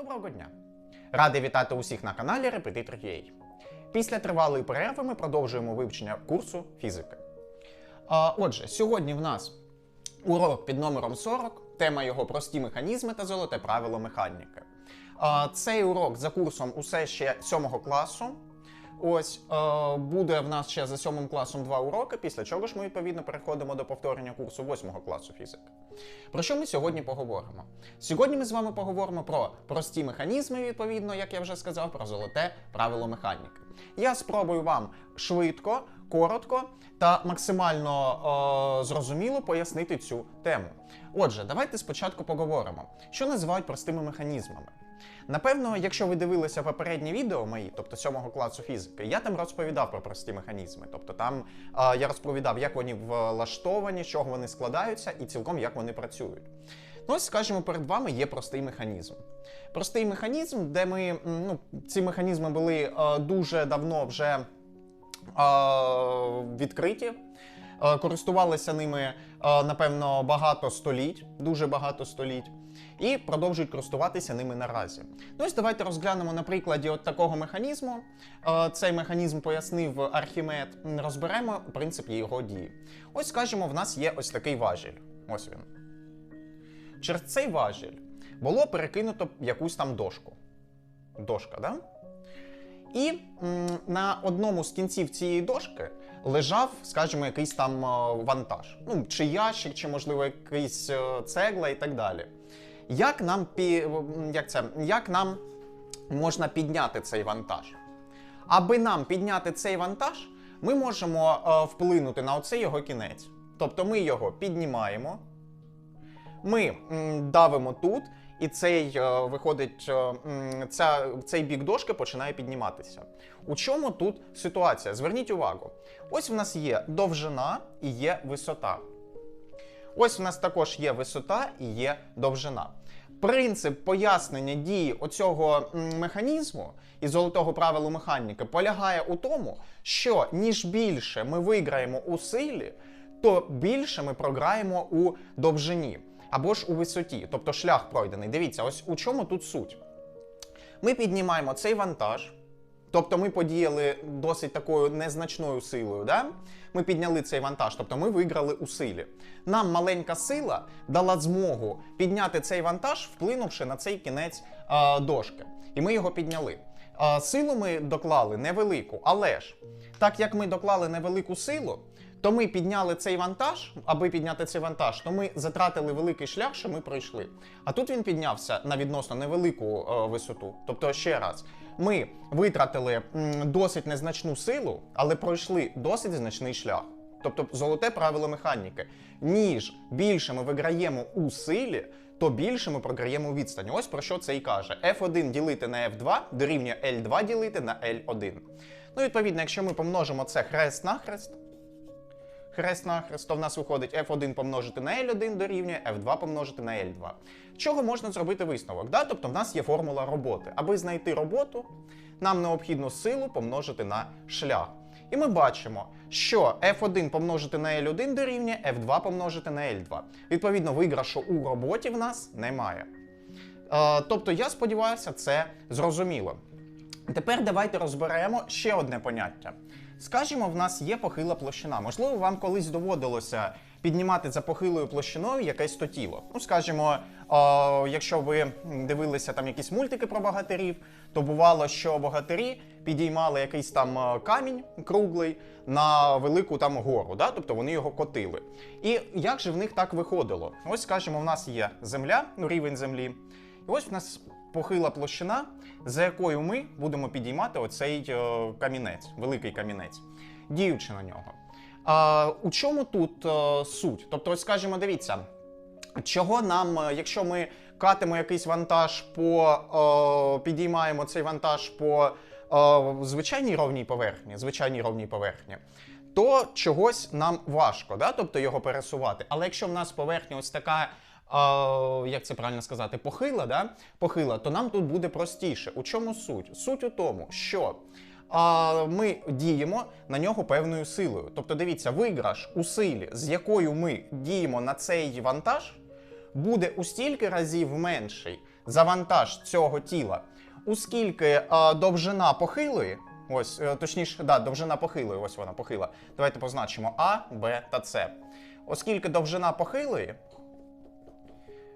Доброго дня! Радий вітати усіх на каналі Repetitor.ua. Після тривалої перерви ми продовжуємо вивчення курсу фізики. Отже, сьогодні в нас урок під номером 40, тема його прості механізми та золоте правило механіки. Цей урок за курсом усе ще 7 класу. Ось е, буде в нас ще за 7 класом два уроки, після чого ж ми відповідно переходимо до повторення курсу 8 класу фізики. Про що ми сьогодні поговоримо? Сьогодні ми з вами поговоримо про прості механізми, відповідно, як я вже сказав, про золоте правило механіки. Я спробую вам швидко, коротко та максимально е, зрозуміло пояснити цю тему. Отже, давайте спочатку поговоримо, що називають простими механізмами. Напевно, якщо ви дивилися попередні відео мої, тобто 7 класу фізики, я там розповідав про прості механізми. Тобто там е, я розповідав, як вони влаштовані, з чого вони складаються, і цілком як вони працюють. Ну, ось, скажімо, перед вами є простий механізм. Простий механізм, де ми ну, ці механізми були е, дуже давно вже е, відкриті. Е, Користувалися ними, е, напевно, багато століть, дуже багато століть, і продовжують користуватися ними наразі. Ну ось давайте розглянемо на прикладі от такого механізму. Е, Цей механізм пояснив Архімед. Розберемо принцип його дії. Ось, скажімо, в нас є ось такий важіль. Ось він. Через цей важіль було перекинуто якусь там дошку. Дошка, да? І м, на одному з кінців цієї дошки лежав, скажімо, якийсь там е, вантаж. Ну, чи ящик, чи, можливо, якийсь е, цегла і так далі. Як нам, як, це? Як нам можна підняти цей вантаж? Аби нам підняти цей вантаж, ми можемо е, вплинути на оцей його кінець. Тобто ми його піднімаємо, ми м, давимо тут, і цей е, виходить, е, ця, цей бік дошки починає підніматися. У чому тут ситуація? Зверніть увагу. Ось в нас є довжина і є висота. Ось в нас також є висота і є довжина. Принцип пояснення дії оцього механізму і золотого правилу механіки полягає у тому, що ніж більше ми виграємо у силі, то більше ми програємо у довжині або ж у висоті, тобто шлях пройдений. Дивіться, ось у чому тут суть. Ми піднімаємо цей вантаж, тобто ми подіяли досить такою незначною силою. Да? Ми підняли цей вантаж, тобто ми виграли у силі. Нам маленька сила дала змогу підняти цей вантаж, вплинувши на цей кінець е, дошки. І ми його підняли. Е, силу ми доклали невелику, але ж так як ми доклали невелику силу, то ми підняли цей вантаж, аби підняти цей вантаж, то ми затратили великий шлях, що ми пройшли. А тут він піднявся на відносно невелику е, висоту. Тобто, ще раз, ми витратили досить незначну силу, але пройшли досить значний шлях. Тобто, золоте правило механіки. Ніж більше ми виграємо у силі, то більше ми програємо у відстані. Ось про що це і каже: F1 ділити на F2 дорівнює L2 ділити на L1. Ну, відповідно, якщо ми помножимо це хрест на хрест, хрест на хрест, то в нас виходить F1 помножити на L1 дорівнює F2 помножити на L2. Чого можна зробити висновок? Да? Тобто в нас є формула роботи. Аби знайти роботу, нам необхідно силу помножити на шлях. І ми бачимо, що F1 помножити на L1 дорівнює F2 помножити на L2. Відповідно, виграшу у роботі в нас немає. Е, тобто, я сподіваюся, це зрозуміло. Тепер давайте розберемо ще одне поняття. Скажімо, в нас є похила площина. Можливо, вам колись доводилося піднімати за похилою площиною якесь то тіло. Ну, скажімо, е, якщо ви дивилися там якісь мультики про богатирів, то бувало, що богатирі підіймали якийсь там камінь круглий на велику там гору, да? тобто вони його котили. І як же в них так виходило? Ось, скажімо, в нас є земля, ну рівень землі, і ось в нас похила площина, за якою ми будемо підіймати оцей е, камінець, великий камінець, діючи на нього. А, у чому тут е, суть? Тобто, ось скажімо, дивіться, чого нам, е, якщо ми катимо якийсь вантаж по е, підіймаємо цей вантаж по е, звичайній ровній поверхні, звичайній ровній поверхні. То чогось нам важко, да? тобто його пересувати. Але якщо в нас поверхня ось така а, як це правильно сказати, похила, да? похила, то нам тут буде простіше. У чому суть? Суть у тому, що а, ми діємо на нього певною силою. Тобто, дивіться, виграш у силі, з якою ми діємо на цей вантаж, буде у стільки разів менший за вантаж цього тіла, оскільки е, довжина похилої, ось, е, точніше, да, довжина похилої, ось вона похила. Давайте позначимо А, Б та С. Оскільки довжина похилої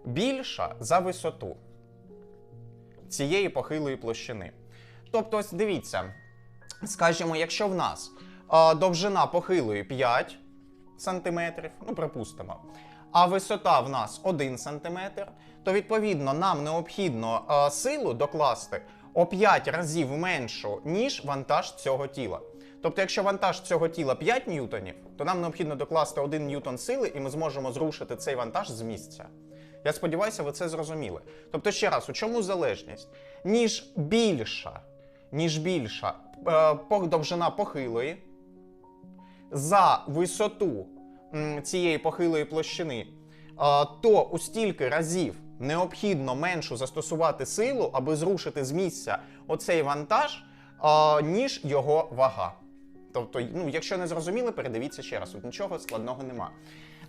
більша за висоту цієї похилої площини. Тобто, ось дивіться, скажімо, якщо в нас е, довжина похилої 5 см, ну припустимо, а висота в нас 1 см, то відповідно нам необхідно е, силу докласти о 5 разів меншу, ніж вантаж цього тіла. Тобто, якщо вантаж цього тіла 5 ньютонів, то нам необхідно докласти 1 ньютон сили, і ми зможемо зрушити цей вантаж з місця. Я сподіваюся, ви це зрозуміли. Тобто, ще раз, у чому залежність? Ніж більша, ніж більша е, довжина похилої за висоту цієї похилої площини, е, то у стільки разів необхідно меншу застосувати силу, аби зрушити з місця оцей вантаж, е, ніж його вага. Тобто, ну, якщо не зрозуміли, передивіться ще раз. Тут нічого складного нема.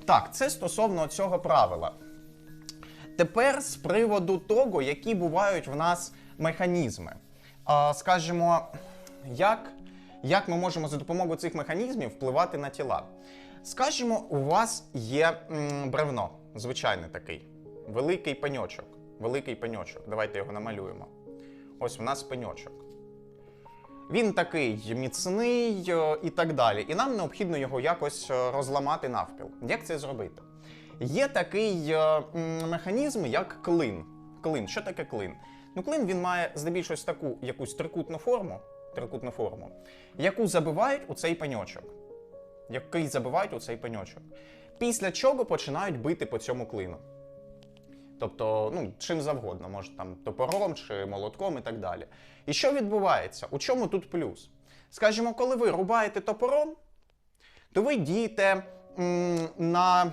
Так, це стосовно цього правила. Тепер з приводу того, які бувають в нас механізми. Скажімо, як, як ми можемо за допомогою цих механізмів впливати на тіла? Скажімо, у вас є бревно, звичайний такий, великий пеньочок. Великий пеньочок. Давайте його намалюємо. Ось у нас пеньочок. Він такий міцний е, і так далі. І нам необхідно його якось е, розламати навпіл. Як це зробити? Є такий е, механізм, як клин. Клин. Що таке клин? Ну, клин він має здебільшого таку якусь трикутну форму, трикутну форму, яку забивають у цей пеньочок. Який забивають у цей пеньочок. Після чого починають бити по цьому клину. Тобто, ну, чим завгодно, може там топором чи молотком і так далі. І що відбувається? У чому тут плюс? Скажімо, коли ви рубаєте топором, то ви дієте м, на.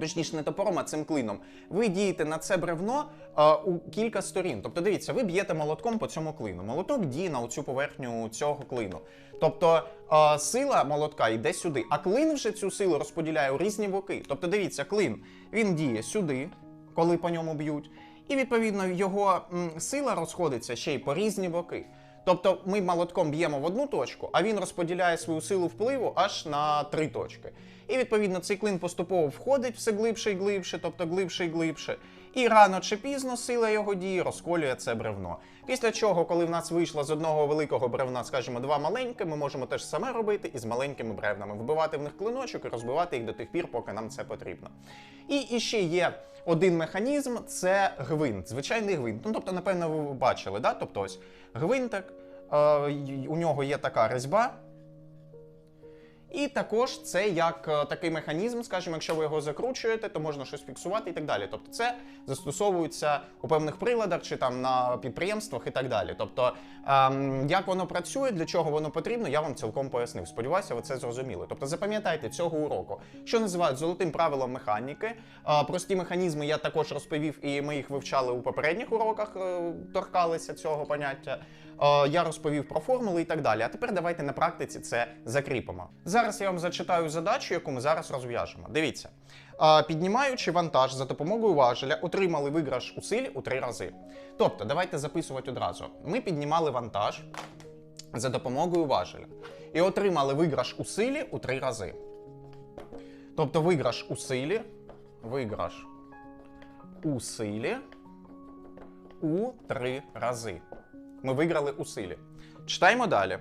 Точніше, не топором, а цим клином. Ви дієте на це бревно е, у кілька сторін. Тобто, дивіться, ви б'єте молотком по цьому клину. Молоток діє на цю поверхню цього клину. Тобто е, сила молотка йде сюди, а клин вже цю силу розподіляє у різні боки. Тобто, дивіться, клин він діє сюди, коли по ньому б'ють, і відповідно його м, сила розходиться ще й по різні боки. Тобто ми молотком б'ємо в одну точку, а він розподіляє свою силу впливу аж на три точки. І відповідно цей клин поступово входить все глибше і глибше, тобто глибше і глибше. І рано чи пізно сила його дії розколює це бревно. Після чого, коли в нас вийшло з одного великого бревна, скажімо, два маленькі, ми можемо теж саме робити і з маленькими бревнами, вбивати в них клиночок і розбивати їх до тих пір, поки нам це потрібно. І, і ще є один механізм це гвинт, звичайний гвинт. Ну, тобто, напевно, ви бачили, да? Тобто ось гвинтик, е, у нього є така резьба. І також це як е, такий механізм, скажімо, якщо ви його закручуєте, то можна щось фіксувати і так далі. Тобто це застосовується у певних приладах чи там на підприємствах і так далі. Тобто, ем, як воно працює, для чого воно потрібно, я вам цілком пояснив. Сподіваюся, ви це зрозуміли. Тобто, запам'ятайте цього уроку, що називають золотим правилом механіки. Е, прості механізми я також розповів, і ми їх вивчали у попередніх уроках, е, торкалися цього поняття. Е, Я розповів про формули і так далі. А тепер давайте на практиці це закріпимо. Зараз я вам зачитаю задачу, яку ми зараз розв'яжемо. Дивіться, піднімаючи вантаж за допомогою важеля, отримали виграш у силі у три рази. Тобто, давайте записувати одразу. Ми піднімали вантаж за допомогою важеля і отримали виграш у силі у три рази. Тобто виграш у силі, виграш у силі у три рази. Ми виграли у силі. Читаємо далі.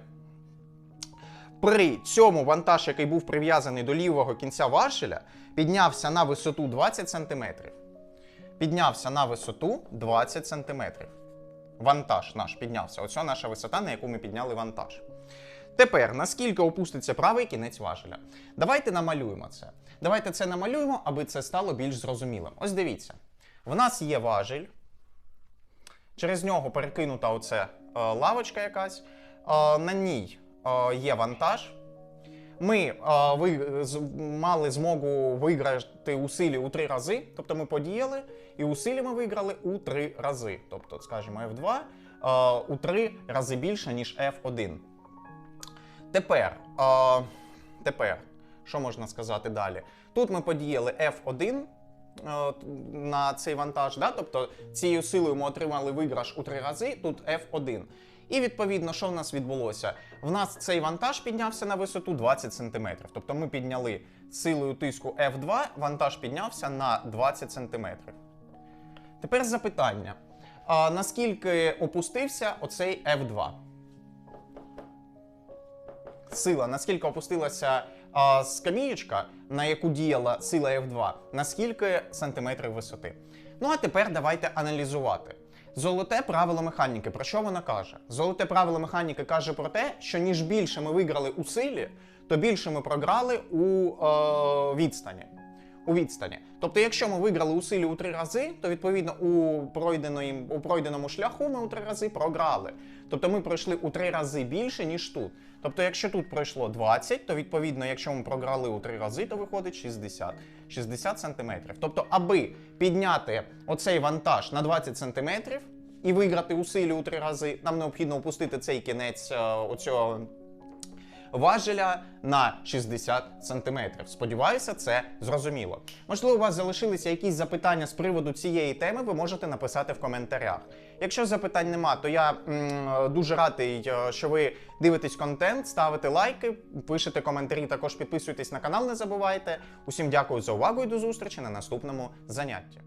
При цьому вантаж, який був прив'язаний до лівого кінця важеля, піднявся на висоту 20 см. Піднявся на висоту 20 см. Вантаж наш піднявся. Оце наша висота, на яку ми підняли вантаж. Тепер, наскільки опуститься правий кінець важеля? Давайте намалюємо це. Давайте це намалюємо, аби це стало більш зрозумілим. Ось дивіться. В нас є важель, через нього перекинута оце е, лавочка якась, е, на ній є вантаж. Ми е, ви, з, мали змогу виграти у силі у три рази, тобто ми подіяли, і у силі ми виграли у три рази. Тобто, скажімо, F2 е, у три рази більше, ніж F1. Тепер, е, тепер, що можна сказати далі? Тут ми подіяли F1 е, на цей вантаж. Да? Тобто цією силою ми отримали виграш у три рази, тут F1. І відповідно, що в нас відбулося? В нас цей вантаж піднявся на висоту 20 см. Тобто ми підняли силою тиску F2, вантаж піднявся на 20 см. Тепер запитання: а наскільки опустився оцей F2? Сила, наскільки опустилася а, скамієчка, на яку діяла сила F2, на скільки сантиметрів висоти? Ну а тепер давайте аналізувати. Золоте правило механіки. Про що вона каже? Золоте правило механіки каже про те, що ніж більше ми виграли у силі, то більше ми програли у е, відстані. У відстані. Тобто, якщо ми виграли у силі у три рази, то відповідно у, пройденої, у пройденому шляху ми у три рази програли. Тобто ми пройшли у три рази більше, ніж тут. Тобто, якщо тут пройшло 20, то відповідно, якщо ми програли у три рази, то виходить 60. 60 сантиметрів. Тобто, аби підняти оцей вантаж на 20 сантиметрів і виграти у силі у три рази, нам необхідно опустити цей кінець е, оцього важеля на 60 см. Сподіваюся, це зрозуміло. Можливо, у вас залишилися якісь запитання з приводу цієї теми, ви можете написати в коментарях. Якщо запитань нема, то я м, дуже радий, е, що ви дивитесь контент, ставите лайки, пишете коментарі, також підписуйтесь на канал, не забувайте. Усім дякую за увагу і до зустрічі на наступному занятті.